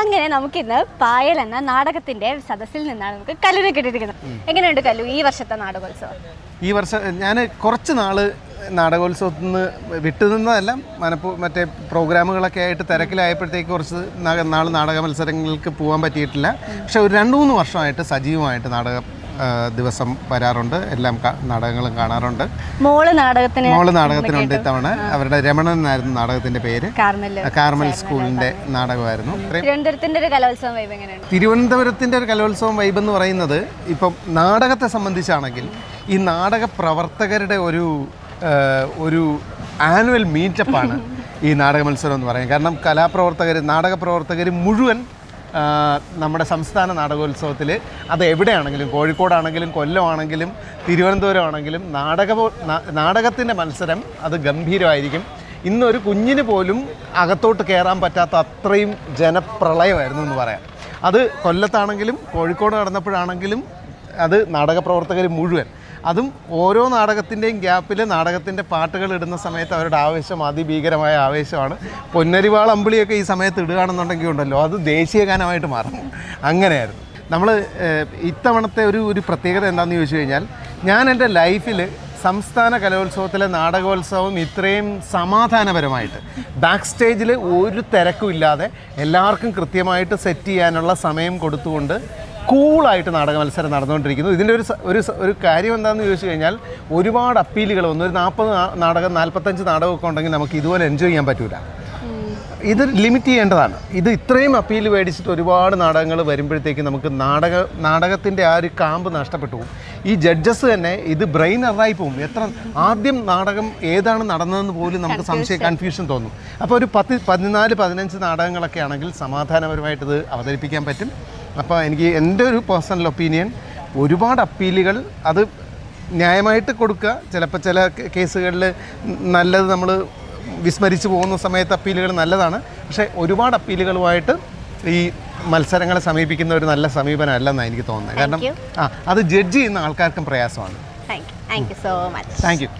അങ്ങനെ നമുക്കിന്ന് പായൽ എന്ന നാടകത്തിന്റെ സദസ്സിൽ നിന്നാണ് നമുക്ക് കല്ലുനെ കിട്ടിയിരിക്കുന്നത്. എങ്ങനെയുണ്ട് കല്ലു ഈ വർഷത്തെ നാടകോത്സവം? ഈ വർഷം ഞാൻ കുറച്ച് നാൾ നാടകോത്സവത്തിൽ നിന്ന് വിട്ടുനിന്നതല്ല മനപ്പൂ മറ്റേ പ്രോഗ്രാമുകളൊക്കെ ആയിട്ട് തിരക്കിലായപ്പോഴത്തേക്ക് കുറച്ച് നാൾ നാടക മത്സരങ്ങൾക്ക് പോകാൻ പറ്റിയിട്ടില്ല. പക്ഷെ ഒരു രണ്ട് മൂന്ന് വർഷമായിട്ട് സജീവമായിട്ട് നാടക ദിവസം വരാറുണ്ട്. എല്ലാം നാടകങ്ങളും കാണാറുണ്ട്. മോൾ നാടകത്തിന് മോൾ നാടകത്തിനുണ്ട് ഇത്തവണ. അവരുടെ രമണൻ എന്നായിരുന്നു നാടകത്തിന്റെ പേര്. കാർമൽ സ്കൂളിന്റെ നാടകമായിരുന്നു. തിരുവനന്തപുരത്തിന്റെ ഒരു കലോത്സവം വൈബ് എങ്ങനെയാണ്? തിരുവനന്തപുരത്തിന്റെ ഒരു കലോത്സവം വൈബ് എന്ന് പറയുന്നത് ഇപ്പം നാടകത്തെ സംബന്ധിച്ചാണെങ്കിൽ ഈ നാടക പ്രവർത്തകരുടെ ഒരു ഒരു ആനുവൽ മീറ്റപ്പാണ് ഈ നാടക മത്സരം എന്ന് പറയുന്നത്. കാരണം കലാപ്രവർത്തകർ നാടക പ്രവർത്തകർ മുഴുവൻ നമ്മുടെ സംസ്ഥാന നാടകോത്സവത്തിൽ അത് എവിടെയാണെങ്കിലും കോഴിക്കോടാണെങ്കിലും കൊല്ലമാണെങ്കിലും തിരുവനന്തപുരം ആണെങ്കിലും നാടക നാടകത്തിന്റെ മത്സരം അത് ഗംഭീരമായിരിക്കും. ഇന്നൊരു കുഞ്ഞിന് പോലും അകത്തോട്ട് കയറാൻ പറ്റാത്ത അത്രയും ജനപ്രളയമായിരുന്നു എന്ന് പറയാം. അത് കൊല്ലത്താണെങ്കിലും കോഴിക്കോട് നടന്നപ്പോഴാണെങ്കിലും അത് നാടക പ്രവർത്തകർ മുഴുവൻ അതും ഓരോ നാടകത്തിന്റെയും ഗ്യാപ്പിൽ നാടകത്തിന്റെ പാട്ടുകൾ ഇടുന്ന സമയത്ത് അവരുടെ ആവേശം അതിഭീകരമായ ആവേശമാണ്. പൊന്നരിവാൾ അമ്പിളിയൊക്കെ ഈ സമയത്ത് ഇടുകയാണെന്നുണ്ടെങ്കിൽ ഉണ്ടല്ലോ അത് ദേശീയ ഗാനമായിട്ട് മാറും. അങ്ങനെയായിരുന്നു. നമ്മൾ ഇത്തവണത്തെ ഒരു ഒരു പ്രത്യേകത എന്താണെന്ന് ചോദിച്ചു കഴിഞ്ഞാൽ ഞാൻ എന്റെ ലൈഫിൽ സംസ്ഥാന കലോത്സവത്തിലെ നാടകോത്സവം ഇത്രയും സമാധാനപരമായിട്ട് ബാക്ക് സ്റ്റേജിൽ ഒരു തിരക്കും ഇല്ലാതെ എല്ലാവർക്കും കൃത്യമായിട്ട് സെറ്റ് ചെയ്യാനുള്ള സമയം കൊടുത്തുകൊണ്ട് കൂളായിട്ട് നാടക മത്സരം നടന്നുകൊണ്ടിരിക്കുന്നു. ഇതിന്റെ ഒരു ഒരു ഒരു കാര്യം എന്താണെന്ന് ചോദിച്ചു കഴിഞ്ഞാൽ ഒരുപാട് അപ്പീലുകൾ വന്നു. ഒരു നാൽപ്പത് നാടകം നാൽപ്പത്തഞ്ച് നാടകമൊക്കെ ഉണ്ടെങ്കിൽ നമുക്ക് ഇതുപോലെ എൻജോയ് ചെയ്യാൻ പറ്റില്ല ഇത് ലിമിറ്റ് ചെയ്യേണ്ടതാണ്. ഇത് ഇത്രയും അപ്പീൽ മേടിച്ചിട്ട് ഒരുപാട് നാടകങ്ങൾ വരുമ്പോഴത്തേക്ക് നമുക്ക് നാടക നാടകത്തിന്റെ ആ ഒരു കാമ്പ് നഷ്ടപ്പെട്ടു പോകും. ഈ ജഡ്ജസ് തന്നെ ഇത് ബ്രെയിൻ എറായി പോകും. എത്ര ആദ്യം നാടകം ഏതാണ് നടന്നതെന്ന് പോലും നമുക്ക് സംശയം കൺഫ്യൂഷൻ തോന്നും. അപ്പോൾ ഒരു പത്ത് പതിനാല് പതിനഞ്ച് നാടകങ്ങളൊക്കെ ആണെങ്കിൽ സമാധാനപരമായിട്ട് ഇത് അവതരിപ്പിക്കാൻ പറ്റും. അപ്പോൾ എനിക്ക് എന്റെ ഒരു പേഴ്സണൽ ഒപ്പീനിയൻ ഒരുപാട് അപ്പീലുകൾ അത് ന്യായമായിട്ട് കൊടുക്കുക. ചിലപ്പോൾ ചില കേസുകളിൽ നല്ലത് നമ്മൾ വിസ്മരിച്ചു പോകുന്ന സമയത്ത് അപ്പീലുകൾ നല്ലതാണ്. പക്ഷേ ഒരുപാട് അപ്പീലുകളുമായിട്ട് ഈ മത്സരങ്ങളെ സമീപിക്കുന്ന ഒരു നല്ല സമീപനമല്ലെന്നാണ് എനിക്ക് തോന്നുന്നത്. കാരണം ആ അത് ജഡ്ജ് ചെയ്യുന്ന ആൾക്കാർക്കും പ്രയാസമാണ്. Thank you so much thank you